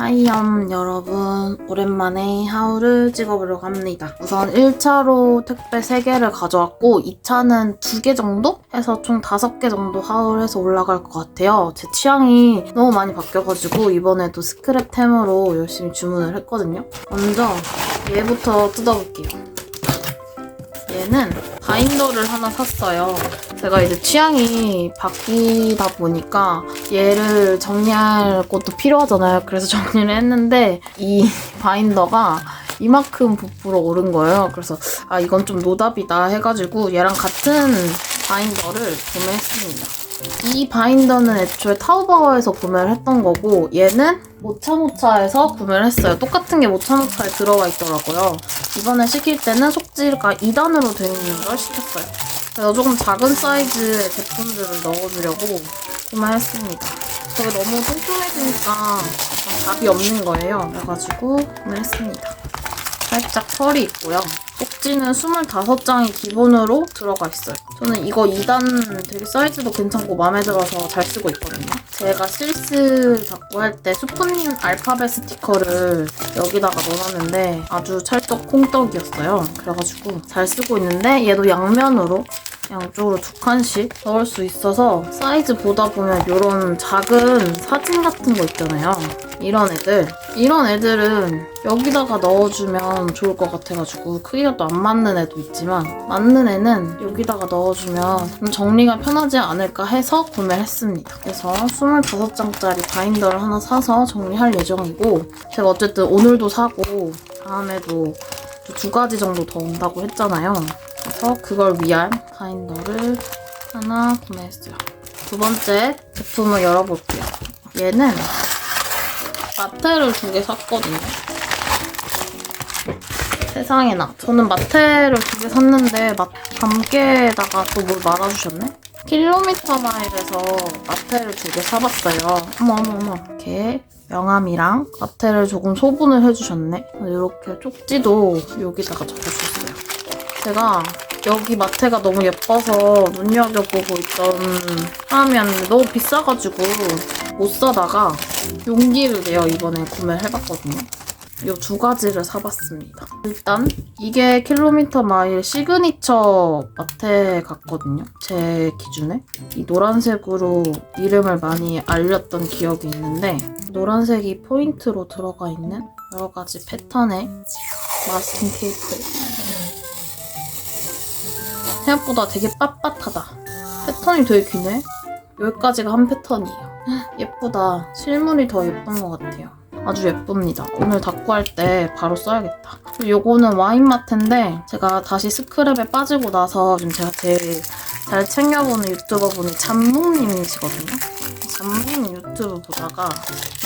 하이염 여러분 오랜만에 하울을 찍어보려고 합니다. 우선 1차로 택배 3개를 가져왔고 2차는 2개 정도? 해서 총 5개 정도 하울해서 올라갈 것 같아요. 제 취향이 너무 많이 바뀌어가지고 이번에도 스크랩템으로 열심히 주문을 했거든요. 먼저 얘부터 뜯어볼게요. 얘는 바인더를 하나 샀어요. 제가 이제 취향이 바뀌다 보니까 얘를 정리할 것도 필요하잖아요. 그래서 정리를 했는데 이 바인더가 이만큼 부풀어 오른 거예요. 그래서 아 이건 좀 노답이다 해가지고 얘랑 같은 바인더를 구매했습니다. 이 바인더는 애초에 타오바오에서 구매를 했던 거고 얘는 모차모차에서 구매를 했어요. 똑같은 게 모차모차에 들어가 있더라고요. 이번에 시킬 때는 속지가 2단으로 되어 있는 걸 시켰어요. 그래서 조금 작은 사이즈의 제품들을 넣어주려고 구매했습니다. 저게 너무 뚱뚱해지니까 답이 없는 거예요. 그래가지고 구매했습니다. 살짝 털이 있고요. 꼭지는 25장이 기본으로 들어가 있어요. 저는 이거 2단 되게 사이즈도 괜찮고 마음에 들어서 잘 쓰고 있거든요. 제가 실스 잡고 할 때 수프님 알파벳 스티커를 여기다가 넣어놨는데 아주 찰떡 콩떡이었어요. 그래가지고 잘 쓰고 있는데 얘도 양면으로 양쪽으로 두 칸씩 넣을 수 있어서 사이즈 보다 보면 이런 작은 사진 같은 거 있잖아요. 이런 애들. 이런 애들은 여기다가 넣어주면 좋을 것 같아가지고 크기가 또 안 맞는 애도 있지만 맞는 애는 여기다가 넣어주면 좀 정리가 편하지 않을까 해서 구매했습니다. 그래서 25장짜리 바인더를 하나 사서 정리할 예정이고 제가 어쨌든 오늘도 사고 다음에도 또두 가지 정도 더 온다고 했잖아요. 그래서 그걸 위한 바인더를 하나 구매했어요. 두 번째 제품을 열어볼게요. 얘는 마테를 두 개 샀거든요. 세상에나. 저는 마테를 두 개 샀는데 마, 감개에다가 또 뭘 말아주셨네? 킬로미터 마일에서 마테를 두 개 사봤어요. 어머 어머 어머. 이렇게 명암이랑 마테를 조금 소분을 해주셨네. 이렇게 쪽지도 여기다가 적어주셨어요. 제가 여기 마테가 너무 예뻐서 눈여겨보고 있던 사람이었는데 너무 비싸가지고 못 사다가 용기를 내어 이번에 구매를 해봤거든요. 이 두 가지를 사봤습니다. 일단 이게 킬로미터 마일 시그니처 마테 같거든요. 제 기준에. 이 노란색으로 이름을 많이 알렸던 기억이 있는데 노란색이 포인트로 들어가 있는 여러 가지 패턴의 마스킹 테이프. 생각보다 되게 빳빳하다. 패턴이 되게 기네. 여기까지가 한 패턴이에요. 예쁘다. 실물이 더 예쁜 것 같아요. 아주 예쁩니다. 오늘 닦고 할때 바로 써야겠다. 요거는 와인 마트인데 제가 다시 스크랩에 빠지고 나서 지금 제가 제일 잘 챙겨보는 유튜버 분이 잠묵님이시거든요. 잠묵 유튜브 보다가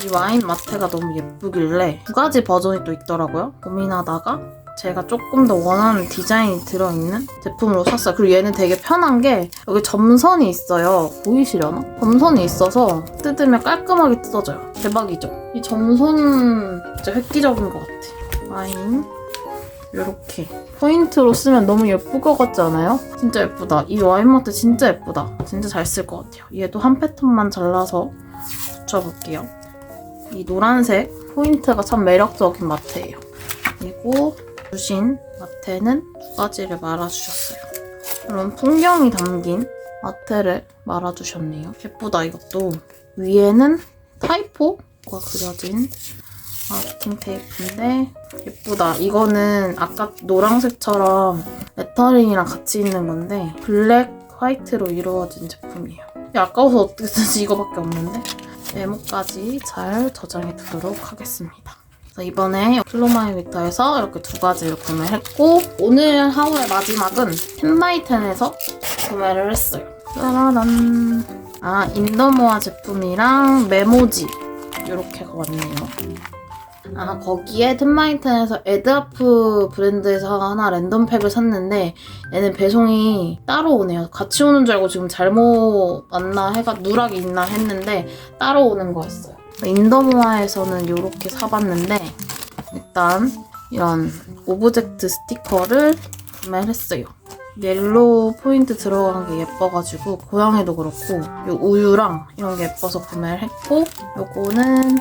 이 와인 마테가 너무 예쁘길래 두 가지 버전이 또 있더라고요. 고민하다가 제가 조금 더 원하는 디자인이 들어있는 제품으로 샀어요. 그리고 얘는 되게 편한 게 여기 점선이 있어요. 보이시려나? 점선이 있어서 뜯으면 깔끔하게 뜯어져요. 대박이죠? 이 점선 진짜 획기적인 것 같아. 와인 이렇게 포인트로 쓰면 너무 예쁠 것 같지 않아요? 진짜 예쁘다. 이 와인마트 진짜 예쁘다. 진짜 잘 쓸 것 같아요. 얘도 한 패턴만 잘라서 붙여볼게요. 이 노란색 포인트가 참 매력적인 마트예요. 그리고 주신 마테는 두 가지를 말아주셨어요. 이런 풍경이 담긴 마테를 말아주셨네요. 예쁘다 이것도. 위에는 타이포가 그려진 마스킹 테이프인데 예쁘다. 이거는 아까 노란색처럼 레터링이랑 같이 있는 건데 블랙 화이트로 이루어진 제품이에요. 아까워서 어떻게 쓰지 이거밖에 없는데 메모까지 잘 저장해 두도록 하겠습니다. 이번에 클로마이미터에서 이렇게 두 가지를 구매했고 오늘 하울의 마지막은 텐바이텐에서 구매를 했어요. 짜라란 아 인더모아 제품이랑 메모지 이렇게가 왔네요. 아 거기에 텐마이텐에서 에드아프 브랜드에서 하나 랜덤팩을 샀는데 얘는 배송이 따로 오네요. 같이 오는 줄 알고 지금 잘못 왔나 해가 누락이 있나 했는데 따로 오는 거였어요. 인더모아에서는 이렇게 사봤는데 일단 이런 오브젝트 스티커를 구매를 했어요. 옐로우 포인트 들어간 게 예뻐가지고 고양이도 그렇고 이 우유랑 이런 게 예뻐서 구매를 했고 요거는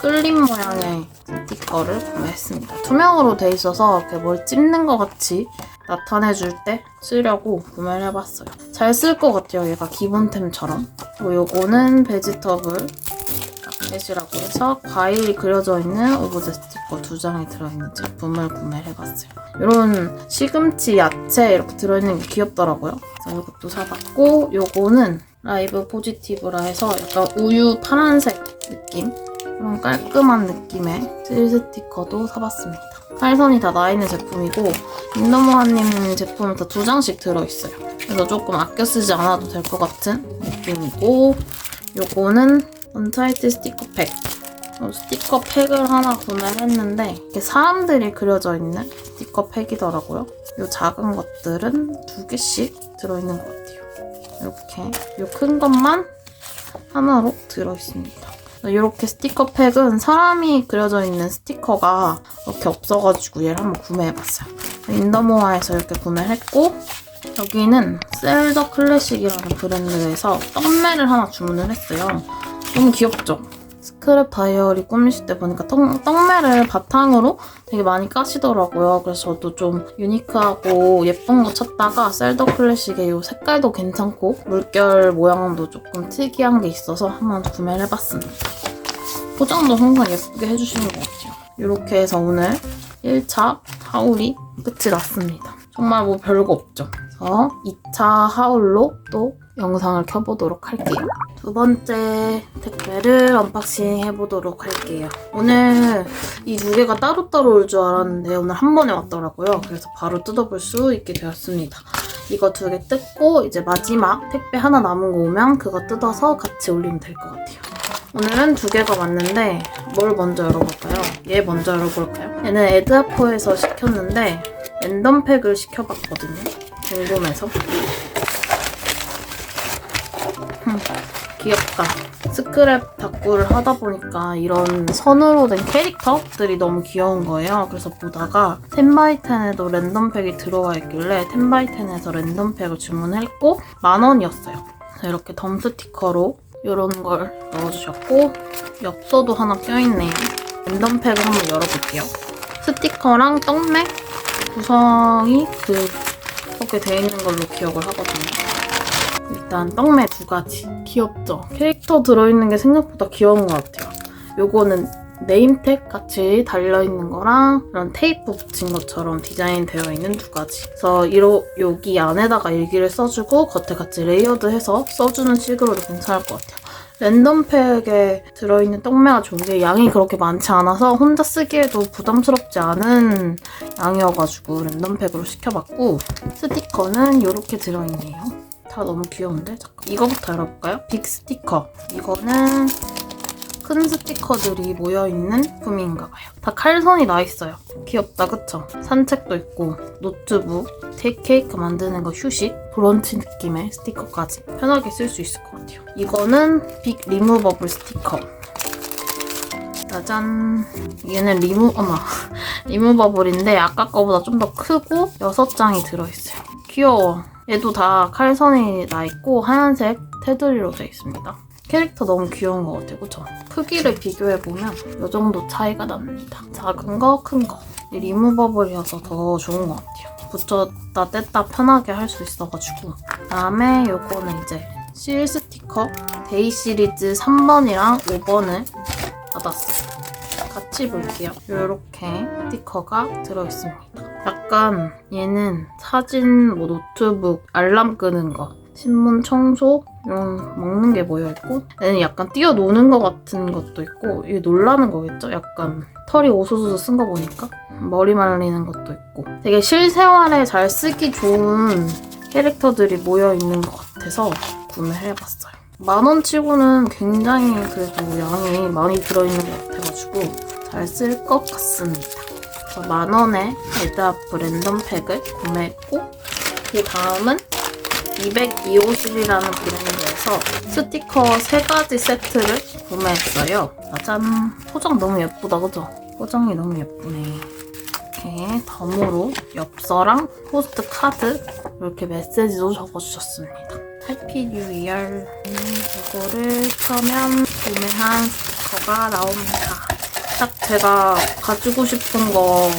끌림 모양의 스티커를 구매했습니다. 투명으로 돼 있어서 이렇게 뭘 찝는 것 같이 나타내줄 때 쓰려고 구매를 해봤어요. 잘 쓸 것 같아요. 얘가 기본템처럼. 그리고 요거는 베지터블 마켓이라고 해서 과일이 그려져 있는 오브제 스티커 두 장이 들어있는 제품을 구매를 해봤어요. 이런 시금치, 야채 이렇게 들어있는 게 귀엽더라고요. 그래서 이것도 사봤고 요거는 라이브 포지티브라 해서 약간 우유 파란색 느낌 이런 깔끔한 느낌의 실 스티커도 사봤습니다. 팔선이 다 나있는 제품이고 인더모아님 제품은 다 두 장씩 들어있어요. 그래서 조금 아껴 쓰지 않아도 될 것 같은 느낌이고 요거는 언차이트 스티커 팩 어, 스티커 팩을 하나 구매했는데 이렇게 사람들이 그려져 있는 스티커 팩이더라고요. 요 작은 것들은 두 개씩 들어있는 것 같아요. 이렇게 요큰 것만 하나로 들어있습니다. 이렇게 스티커 팩은 사람이 그려져 있는 스티커가 이렇게 없어가지고 얘를 한번 구매해봤어요. 인더모아에서 이렇게 구매를 했고 여기는 셀더 클래식이라는 브랜드에서 떡매를 하나 주문을 했어요. 너무 귀엽죠? 스크랩 다이어리 꾸미실 때 보니까 떡, 떡매를 바탕으로 되게 많이 까시더라고요. 그래서 저도 좀 유니크하고 예쁜 거 찾다가 셀더 클래식의 이 색깔도 괜찮고 물결 모양도 조금 특이한 게 있어서 한번 구매를 해봤습니다. 포장도 항상 예쁘게 해주시는 것 같아요. 이렇게 해서 오늘 1차 하울이 끝이 났습니다. 정말 뭐 별거 없죠. 그래서 2차 하울로 또 영상을 켜보도록 할게요. 두 번째 택배를 언박싱 해보도록 할게요. 오늘 이 두 개가 따로따로 올 줄 알았는데 오늘 한 번에 왔더라고요. 그래서 바로 뜯어볼 수 있게 되었습니다. 이거 두 개 뜯고 이제 마지막 택배 하나 남은 거 오면 그거 뜯어서 같이 올리면 될 것 같아요. 오늘은 두 개가 왔는데 뭘 먼저 열어볼까요? 얘 먼저 열어볼까요? 얘는 에드아포에서 시켰는데 랜덤팩을 시켜봤거든요. 궁금해서. 귀엽다. 스크랩 닭구를 하다 보니까 이런 선으로 된 캐릭터들이 너무 귀여운 거예요. 그래서 보다가 텐바이텐에도 랜덤팩이 들어와 있길래 텐바이텐에서 랜덤팩을 주문했고 만 원이었어요. 이렇게 덤 스티커로 이런 걸 넣어주셨고 엽서도 하나 껴있네요. 랜덤팩을 한번 열어볼게요. 스티커랑 떡맥 구성이 그 그렇게 되어 있는 걸로 기억을 하거든요. 일단 떡매 두 가지. 귀엽죠? 캐릭터 들어있는 게 생각보다 귀여운 것 같아요. 요거는 네임택 같이 달려있는 거랑 이런 테이프 붙인 것처럼 디자인 되어 있는 두 가지. 그래서 이로, 여기 안에다가 일기를 써주고 겉에 같이 레이어드해서 써주는 식으로도 괜찮을 것 같아요. 랜덤팩에 들어있는 떡매가 좋은 게 양이 그렇게 많지 않아서 혼자 쓰기에도 부담스럽지 않은 양이어가지고 랜덤팩으로 시켜봤고 스티커는 이렇게 들어있네요. 다 너무 귀여운데? 잠깐 이거부터 열어볼까요? 빅 스티커. 이거는 큰 스티커들이 모여있는 제품인가봐요. 다 칼선이 나있어요. 귀엽다, 그쵸? 산책도 있고 노트북, 테이크 케이크 만드는 거 휴식, 브런치 느낌의 스티커까지 편하게 쓸 수 있을 것 같아요. 이거는 빅 리무버블 스티커. 짜잔. 얘는 리무, 어머. 리무버블인데 아까 거보다 좀 더 크고 6장이 들어있어요. 귀여워. 얘도 다 칼선이 나 있고 하얀색 테두리로 되어 있습니다. 캐릭터 너무 귀여운 것 같아요. 그쵸? 크기를 비교해보면 이 정도 차이가 납니다. 작은 거, 큰 거. 이 리무버블이어서 더 좋은 것 같아요. 붙였다 뗐다 편하게 할 수 있어가지고. 그 다음에 요거는 이제 실 스티커 데이 시리즈 3번이랑 5번을 받았어요. 볼게요. 이렇게 스티커가 들어있습니다. 약간 얘는 사진, 뭐 노트북, 알람 끄는 거, 신문 청소 이런 먹는 게 모여 있고 얘는 약간 뛰어노는 것 같은 것도 있고 이게 놀라는 거겠죠? 약간 털이 오수수 쓴거 보니까 머리 말리는 것도 있고 되게 실생활에 잘 쓰기 좋은 캐릭터들이 모여 있는 것 같아서 구매를 해봤어요. 만원 치고는 굉장히 그래도 양이 많이 들어있는 것 같아가지고 잘 쓸 것 같습니다. 만원에 에드아프 랜덤 팩을 구매했고 그 다음은 202호실이라는 브랜드에서 스티커 3가지 세트를 구매했어요. 짜잔! 포장 너무 예쁘다, 그죠? 포장이 너무 예쁘네. 이렇게 덤으로 엽서랑 포스트 카드 이렇게 메시지도 적어주셨습니다. 해피 뉴 이얼 이거를 켜면 구매한 스티커가 나옵니다. 딱 제가 가지고 싶은 거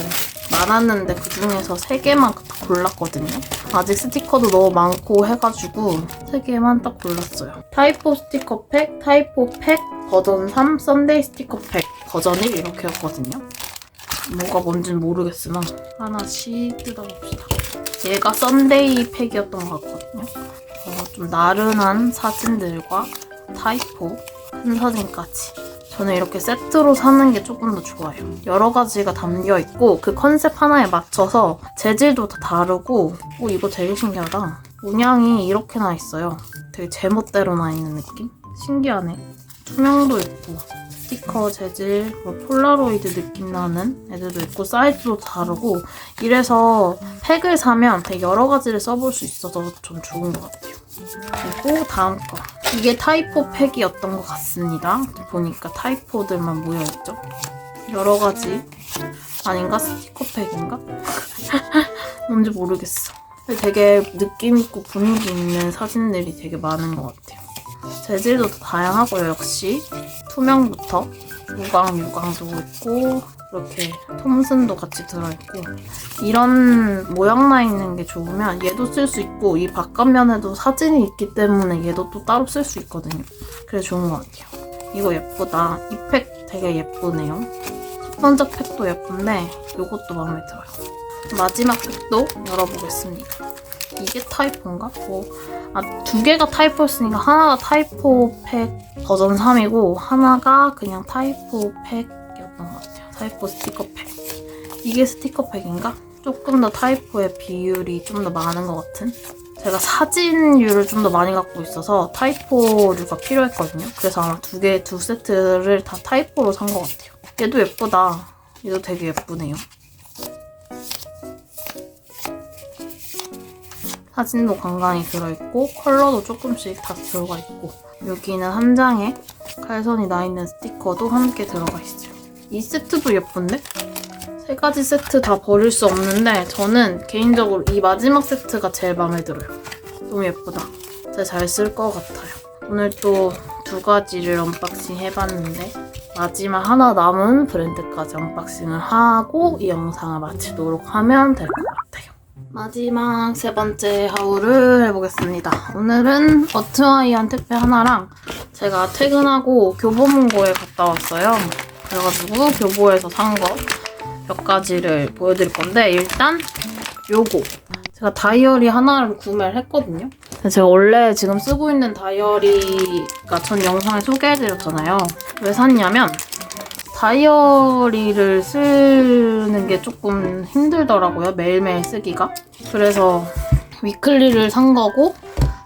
많았는데 그 중에서 3개만 골랐거든요. 아직 스티커도 너무 많고 해가지고 3개만 딱 골랐어요. 타이포 스티커 팩, 타이포 팩, 버전 3, 썬데이 스티커 팩, 버전 1 이렇게였거든요. 뭐가 뭔지는 모르겠으나 하나씩 뜯어봅시다. 얘가 썬데이 팩이었던 것 같거든요. 어, 좀 나른한 사진들과 타이포, 큰 사진까지. 저는 이렇게 세트로 사는 게 조금 더 좋아요. 여러 가지가 담겨 있고 그 컨셉 하나에 맞춰서 재질도 다 다르고 오 이거 되게 신기하다. 문양이 이렇게 나 있어요. 되게 제멋대로 나 있는 느낌? 신기하네. 투명도 있고 스티커 재질, 뭐 폴라로이드 느낌 나는 애들도 있고 사이즈도 다르고 이래서 팩을 사면 되게 여러 가지를 써볼 수 있어서 좀 좋은 것 같아요. 그리고 다음 거. 이게 타이포 팩이었던 것 같습니다. 보니까 타이포들만 모여있죠. 여러 가지. 아닌가? 스티커 팩인가? 뭔지 모르겠어. 되게 느낌 있고 분위기 있는 사진들이 되게 많은 것 같아요. 재질도 다 다양하고요, 역시. 투명부터 무광, 유광도 있고 이렇게 톰슨도 같이 들어있고 이런 모양 나 있는 게 좋으면 얘도 쓸 수 있고 이 바깥면에도 사진이 있기 때문에 얘도 또 따로 쓸 수 있거든요. 그래서 좋은 것 같아요. 이거 예쁘다. 이 팩 되게 예쁘네요. 첫 번째 팩도 예쁜데 이것도 마음에 들어요. 마지막 팩도 열어보겠습니다. 이게 타이포인가? 뭐, 아, 두 개가 타이포였으니까 하나가 타이포 팩 버전 3이고 하나가 그냥 타이포 팩이었던 것 같아요. 타이포 스티커 팩. 이게 스티커 팩인가? 조금 더 타이포의 비율이 좀 더 많은 것 같은? 제가 사진류를 좀 더 많이 갖고 있어서 타이포류가 필요했거든요. 그래서 아마 두 개, 두 세트를 다 타이포로 산 것 같아요. 얘도 예쁘다. 얘도 되게 예쁘네요. 사진도 간간히 들어있고 컬러도 조금씩 다 들어가 있고 여기는 한 장에 칼선이 나 있는 스티커도 함께 들어가 있어요. 이 세트도 예쁜데? 세 가지 세트 다 버릴 수 없는데 저는 개인적으로 이 마지막 세트가 제일 마음에 들어요. 너무 예쁘다. 진짜 잘 쓸 것 같아요. 오늘 또 두 가지를 언박싱 해봤는데 마지막 하나 남은 브랜드까지 언박싱을 하고 이 영상을 마치도록 하면 될 것 같아요. 마지막 세 번째 하울을 해보겠습니다. 오늘은 어트와이한 택배 하나랑 제가 퇴근하고 교보문고에 갔다 왔어요. 그래가지고 교보에서 산 거 몇 가지를 보여드릴 건데 일단 요거 제가 다이어리 하나를 구매를 했거든요. 제가 원래 지금 쓰고 있는 다이어리가 전 영상에 소개해드렸잖아요. 왜 샀냐면 다이어리를 쓰는 게 조금 힘들더라고요. 매일매일 쓰기가. 그래서 위클리를 산 거고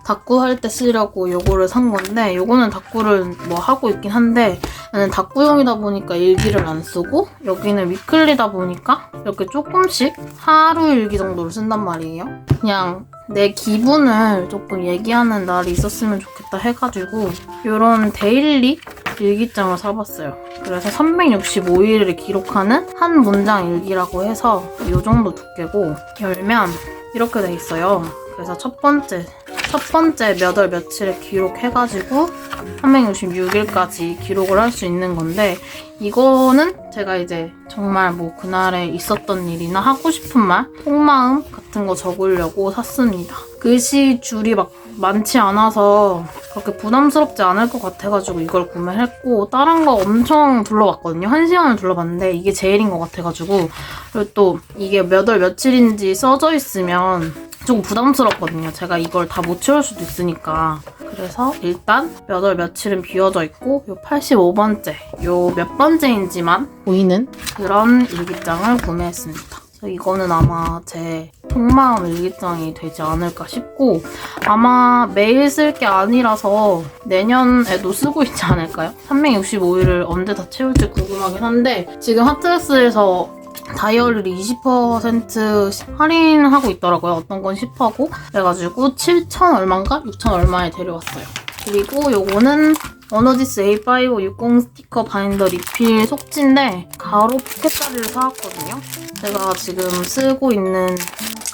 다꾸 할때 쓰려고 요거를 산 건데 요거는 다꾸를 뭐 하고 있긴 한데 나는 다꾸용이다 보니까 일기를 안 쓰고 여기는 위클리다 보니까 이렇게 조금씩 하루 일기 정도를 쓴단 말이에요. 그냥 내 기분을 조금 얘기하는 날이 있었으면 좋겠다 해가지고 이런 데일리 일기장을 사봤어요. 그래서 365일을 기록하는 한 문장 일기라고 해서 이 정도 두께고 열면 이렇게 돼 있어요. 그래서 첫 번째 첫 번째 몇 월 며칠을 기록해가지고 366일까지 기록을 할 수 있는 건데 이거는 제가 이제 정말 뭐 그날에 있었던 일이나 하고 싶은 말, 속마음 같은 거 적으려고 샀습니다. 글씨 줄이 막 많지 않아서 그렇게 부담스럽지 않을 것 같아가지고 이걸 구매했고 다른 거 엄청 둘러봤거든요. 한 시간을 둘러봤는데 이게 제일인 것 같아가지고 그리고 또 이게 몇 월 며칠인지 써져 있으면 조금 부담스럽거든요. 제가 이걸 다 못 채울 수도 있으니까. 그래서 일단 몇 월 며칠은 비워져 있고 요 85번째, 요 몇 번째인지만 보이는 그런 일기장을 구매했습니다. 이거는 아마 제 속마음 일기장이 되지 않을까 싶고 아마 매일 쓸 게 아니라서 내년에도 쓰고 있지 않을까요? 365일을 언제 다 채울지 궁금하긴 한데 지금 하트레스에서 다이어리를 20% 할인하고 있더라고요. 어떤 건 10하고. 그래가지고 7천 얼마인가? 6천 얼마에 데려왔어요. 그리고 요거는 어너지스 A560 스티커 바인더 리필 속지인데 가로 포켓다리를 사왔거든요. 제가 지금 쓰고 있는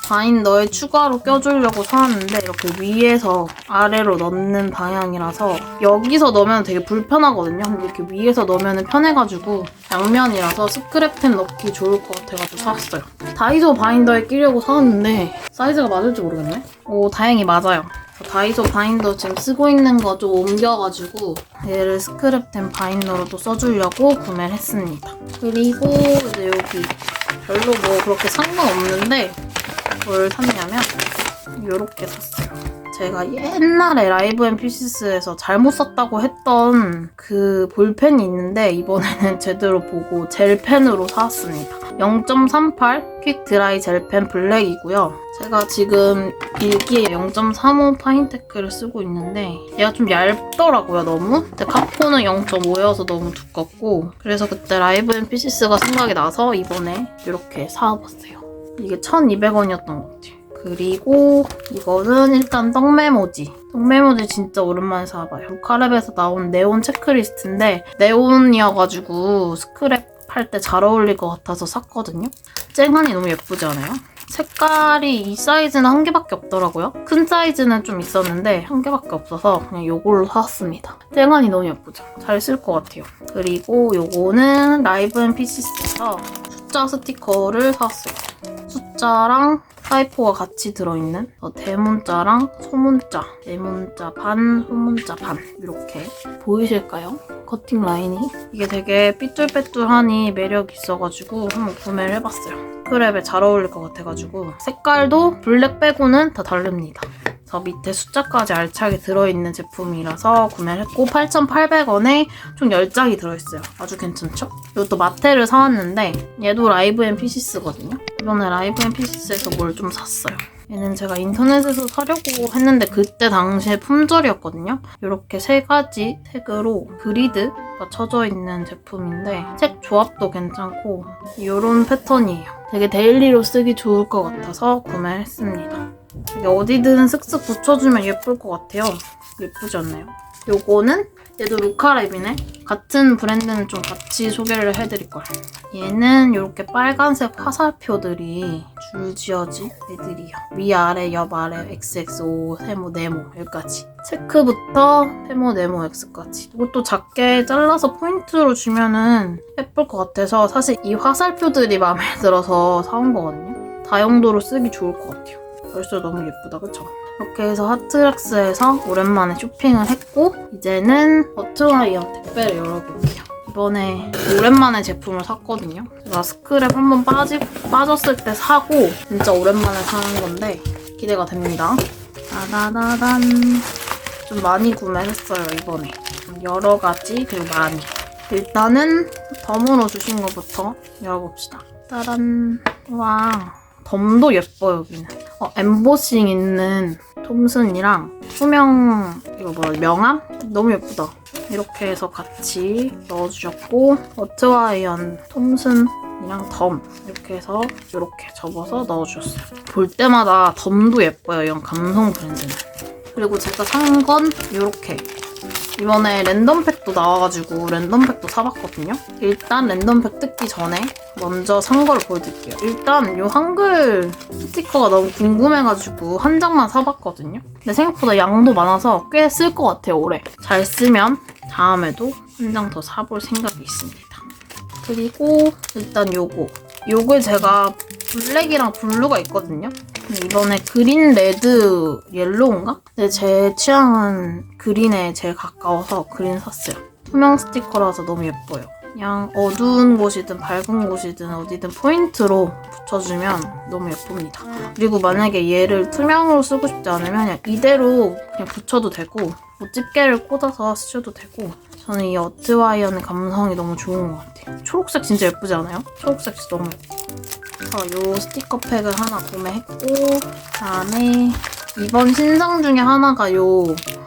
바인더에 추가로 껴주려고 사왔는데 이렇게 위에서 아래로 넣는 방향이라서 여기서 넣으면 되게 불편하거든요. 근데 이렇게 위에서 넣으면 편해가지고 양면이라서 스크랩템 넣기 좋을 것 같아가지고 사왔어요. 다이소 바인더에 끼려고 사왔는데 사이즈가 맞을지 모르겠네. 오 다행히 맞아요. 다이소 바인더 지금 쓰고 있는 거 좀 옮겨가지고 얘를 스크랩템 바인더로도 써주려고 구매를 했습니다. 그리고 이제 여기 별로 뭐 그렇게 산건 없는데 뭘 샀냐면 이렇게 샀어요. 제가 옛날에 라이브 앤 피시스에서 잘못 샀다고 했던 그 볼펜이 있는데 이번에는 제대로 보고 젤펜으로 사왔습니다. 0.38 퀵 드라이 젤펜 블랙이고요. 제가 지금 일기에 0.35 파인테크를 쓰고 있는데 얘가 좀 얇더라고요 너무. 근데 카포는 0.5여서 너무 두껍고 그래서 그때 라이브 앤 피시스가 생각이 나서 이번에 이렇게 사와봤어요. 이게 1200원이었던 것 같아요. 그리고 이거는 일단 떡메모지. 떡메모지 진짜 오랜만에 사봐요. 카랩에서 나온 네온 체크리스트인데 네온이어가지고 스크랩 할 때 잘 어울릴 것 같아서 샀거든요. 쨍하니 너무 예쁘지 않아요? 색깔이 이 사이즈는 한 개밖에 없더라고요. 큰 사이즈는 좀 있었는데 한 개밖에 없어서 그냥 요걸로 사왔습니다. 쨍하니 너무 예쁘죠? 잘 쓸 것 같아요. 그리고 요거는 라이브 앤 피시스에서 숫자 스티커를 사왔어요. 숫자랑 타이포가 같이 들어있는 어, 대문자랑 소문자, 대문자 반, 소문자 반 이렇게 보이실까요? 커팅 라인이 이게 되게 삐뚤빼뚤하니 매력 있어가지고 한번 구매를 해봤어요. 크랩에 잘 어울릴 것 같아가지고 색깔도 블랙 빼고는 다 다릅니다. 저 밑에 숫자까지 알차게 들어있는 제품이라서 구매를 했고 8,800원에 총 10장이 들어있어요. 아주 괜찮죠? 이것도 마테를 사왔는데 얘도 라이브 앤 피시스거든요. 이번에 라이브 앤 피시스에서 뭘 좀 샀어요. 얘는 제가 인터넷에서 사려고 했는데 그때 당시에 품절이었거든요. 이렇게 세 가지 색으로 그리드가 쳐져 있는 제품인데 색 조합도 괜찮고 이런 패턴이에요. 되게 데일리로 쓰기 좋을 것 같아서 구매를 했습니다. 어디든 쓱쓱 붙여주면 예쁠 것 같아요. 예쁘지 않나요? 요거는 얘도 루카랩이네. 같은 브랜드는 좀 같이 소개를 해드릴걸. 얘는 이렇게 빨간색 화살표들이 줄지어진 애들이요. 위아래, 옆아래, XXO, 세모, 네모 여기까지. 체크부터 세모, 네모, X까지. 이것도 작게 잘라서 포인트로 주면은 예쁠 것 같아서 사실 이 화살표들이 마음에 들어서 사온 거거든요. 다용도로 쓰기 좋을 것 같아요. 벌써 너무 예쁘다, 그쵸? 이렇게 해서 하트락스에서 오랜만에 쇼핑을 했고 이제는 버트와이어 택배를 열어볼게요. 이번에 오랜만에 제품을 샀거든요. 제가 스크랩 한번 빠지, 빠졌을 때 사고 진짜 오랜만에 사는 건데 기대가 됩니다. 따다다단 좀 많이 구매했어요 이번에. 좀 여러 가지 그리고 많이. 일단은 덤으로 주신 것부터 열어봅시다. 따란 와 덤도 예뻐요 여기는. 어, 엠보싱 있는 톰슨이랑 투명 이거 뭐야 명암? 너무 예쁘다. 이렇게 해서 같이 넣어주셨고 워트와이언 톰슨 이랑 덤 이렇게 해서 이렇게 접어서 넣어주셨어요. 볼 때마다 덤도 예뻐요. 이런 감성 브랜드는. 그리고 제가 산 건 이렇게 이번에 랜덤팩도 나와가지고 랜덤팩도 사봤거든요. 일단 랜덤팩 뜯기 전에 먼저 산 걸 보여드릴게요. 일단 이 한글 스티커가 너무 궁금해가지고 한 장만 사봤거든요. 근데 생각보다 양도 많아서 꽤 쓸 것 같아요, 올해. 잘 쓰면 다음에도 한 장 더 사볼 생각이 있습니다. 그리고 일단 요거. 요게 제가 블랙이랑 블루가 있거든요. 이번에 그린, 레드, 옐로우인가? 근데 제 취향은 그린에 제일 가까워서 그린 샀어요. 투명 스티커라서 너무 예뻐요. 그냥 어두운 곳이든 밝은 곳이든 어디든 포인트로 붙여주면 너무 예쁩니다. 그리고 만약에 얘를 투명으로 쓰고 싶지 않으면 그냥 이대로 그냥 붙여도 되고 뭐 집게를 꽂아서 쓰셔도 되고 저는 이 어트와이어의 감성이 너무 좋은 것 같아요. 초록색 진짜 예쁘지 않아요? 초록색 진짜 너무 예뻐. 그래서 요 스티커 팩을 하나 구매했고 그다음에 이번 신상 중에 하나가 요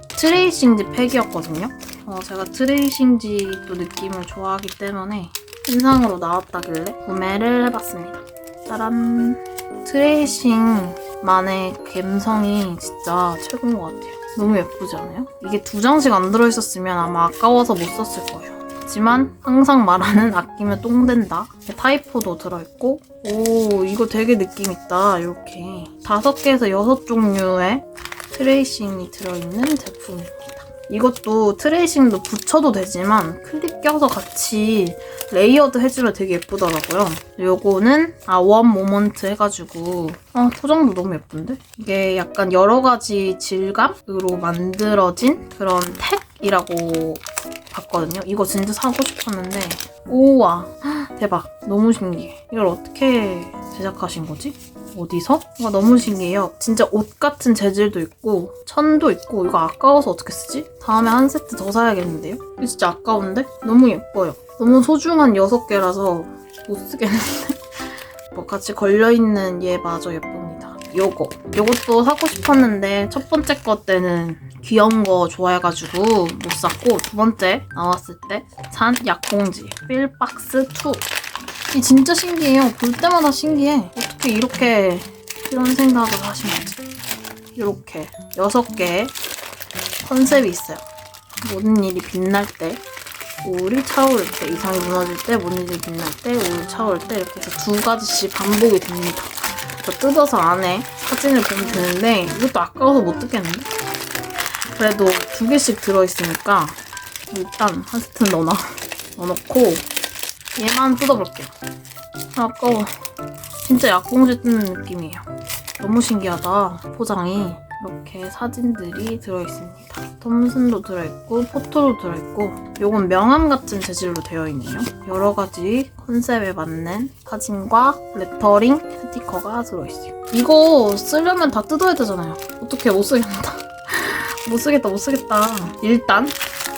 트레이싱지 팩이었거든요. 어, 제가 트레이싱지 또 느낌을 좋아하기 때문에 신상으로 나왔다길래 구매를 해봤습니다. 짜란 트레이싱만의 감성이 진짜 최고인 것 같아요. 너무 예쁘지 않아요? 이게 두 장씩 안 들어있었으면 아마 아까워서 못 썼을 거예요. 하지만 항상 말하는 아끼면 똥 된다. 타이포도 들어있고 오 이거 되게 느낌 있다. 이렇게 다섯 개에서 여섯 종류의 트레이싱이 들어있는 제품입니다. 이것도 트레이싱도 붙여도 되지만 클립 껴서 같이 레이어드 해주면 되게 예쁘더라고요. 요거는 아원 모먼트 해가지고 아 포장도 너무 예쁜데? 이게 약간 여러 가지 질감으로 만들어진 그런 택이라고 봤거든요. 이거 진짜 사고 싶었는데 우와 헉, 대박 너무 신기해. 이걸 어떻게 제작하신 거지? 어디서? 와 너무 신기해요. 진짜 옷 같은 재질도 있고 천도 있고 이거 아까워서 어떻게 쓰지? 다음에 한 세트 더 사야겠는데요? 이거 진짜 아까운데? 너무 예뻐요. 너무 소중한 6개라서 못 쓰겠는데? 뭐 같이 걸려있는 얘 마저 예쁩니다. 요거. 요것도 사고 싶었는데 첫 번째 거 때는 귀여운 거 좋아해가지고 못 샀고 두 번째 나왔을 때 산 약봉지 필박스 2. 이 진짜 신기해요. 볼 때마다 신기해. 어떻게 이렇게 이런 생각을 하신 거지? 이렇게 여섯 개의 컨셉이 있어요. 모든 일이 빛날 때, 우울이 차오를 때, 이상이 무너질 때, 모든 일이 빛날 때, 우울이 차오를 때 이렇게 해서 두 가지씩 반복이 됩니다. 저 뜯어서 안에 사진을 보면 되는데 이것도 아까워서 못 뜯겠는데? 그래도 두 개씩 들어있으니까 일단 한 세트 넣어놔. 넣어놓고 얘만 뜯어볼게요. 아까워. 진짜 약봉지 뜯는 느낌이에요. 너무 신기하다. 포장이. 이렇게 사진들이 들어있습니다. 톰슨도 들어있고 포토도 들어있고 요건 명함 같은 재질로 되어 있네요. 여러 가지 컨셉에 맞는 사진과 레터링 스티커가 들어있어요. 이거 쓰려면 다 뜯어야 되잖아요. 어떻게 못 쓰겠다. 못 쓰겠다 못 쓰겠다. 일단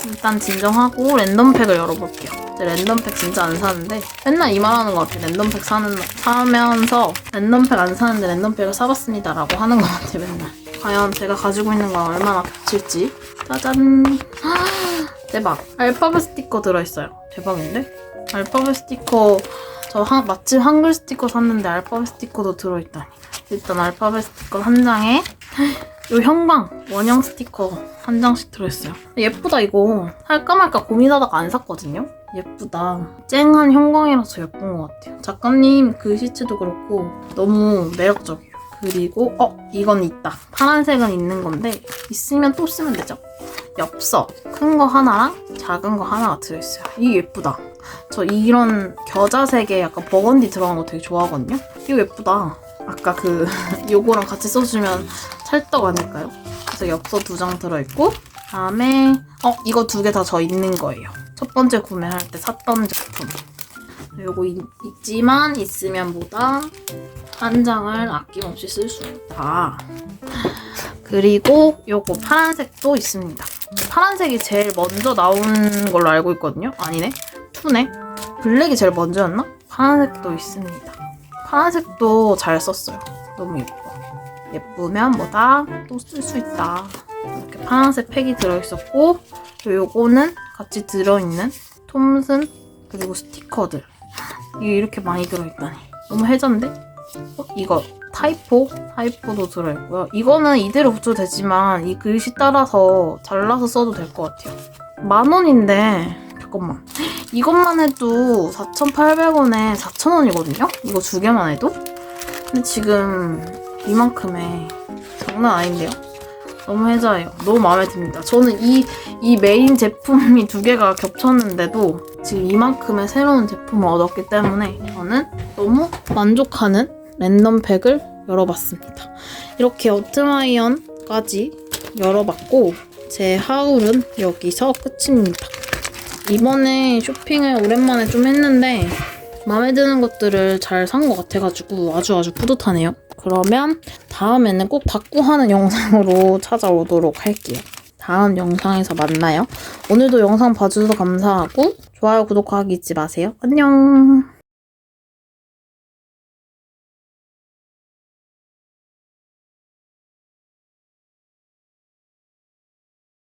일단 진정하고 랜덤팩을 열어볼게요. 제 랜덤팩 진짜 안 사는데 맨날 이 말하는 것 같아요. 랜덤팩 사는 사면서 랜덤팩 안 사는데 랜덤팩을 사봤습니다라고 하는 것 같아요. 맨날. 과연 제가 가지고 있는 건 얼마나 겹칠지. 짜잔. 대박. 알파벳 스티커 들어있어요. 대박인데? 알파벳 스티커 저 한, 마침 한글 스티커 샀는데 알파벳 스티커도 들어있다니. 일단 알파벳 스티커 한 장에 요 형광 원형 스티커 한 장씩 들어있어요. 예쁘다 이거. 살까 말까 고민하다가 안 샀거든요. 예쁘다. 쨍한 형광이라서 예쁜 것 같아요. 작가님 글씨체도 그렇고 너무 매력적이에요. 그리고 어 이건 있다. 파란색은 있는 건데 있으면 또 쓰면 되죠. 엽서 큰 거 하나랑 작은 거 하나가 들어있어요. 이게 예쁘다. 저 이런 겨자색에 약간 버건디 들어간 거 되게 좋아하거든요. 이거 예쁘다. 아까 그 요거랑 같이 써주면 찰떡 아닐까요? 그래서 엽서 두 장 들어있고 다음에 어 이거 두 개 다 저 있는 거예요. 첫 번째 구매할 때 샀던 제품. 요거 있, 있지만 있으면 보다 한 장을 아낌없이 쓸 수 있다. 그리고 요거 파란색도 있습니다. 파란색이 제일 먼저 나온 걸로 알고 있거든요. 아니네. 투네. 블랙이 제일 먼저였나? 파란색도 있습니다. 파란색도 잘 썼어요. 너무 예뻐. 예쁘면 뭐다 또 쓸 수 있다. 이렇게 파란색 팩이 들어있었고 요거는 같이 들어있는 톰슨 그리고 스티커들 이게 이렇게 많이 들어있다니 너무 해잔데? 어, 이거 타이포? 타이포도 들어있고요. 이거는 이대로 붙여도 되지만 이 글씨 따라서 잘라서 써도 될 것 같아요. 만 원인데 잠깐만 이것만 해도 4,800원에 4,000원이거든요? 이거 두 개만 해도? 근데 지금 이만큼에 장난 아닌데요? 너무 해자해요. 너무 마음에 듭니다. 저는 이, 이 메인 제품이 두 개가 겹쳤는데도 지금 이만큼의 새로운 제품을 얻었기 때문에 저는 너무 만족하는 랜덤팩을 열어봤습니다. 이렇게 어트마이언까지 열어봤고 제 하울은 여기서 끝입니다. 이번에 쇼핑을 오랜만에 좀 했는데 마음에 드는 것들을 잘 산 것 같아가지고 아주 아주 뿌듯하네요. 그러면 다음에는 꼭 닭구하는 영상으로 찾아오도록 할게요. 다음 영상에서 만나요. 오늘도 영상 봐주셔서 감사하고 좋아요, 구독하기 잊지 마세요. 안녕!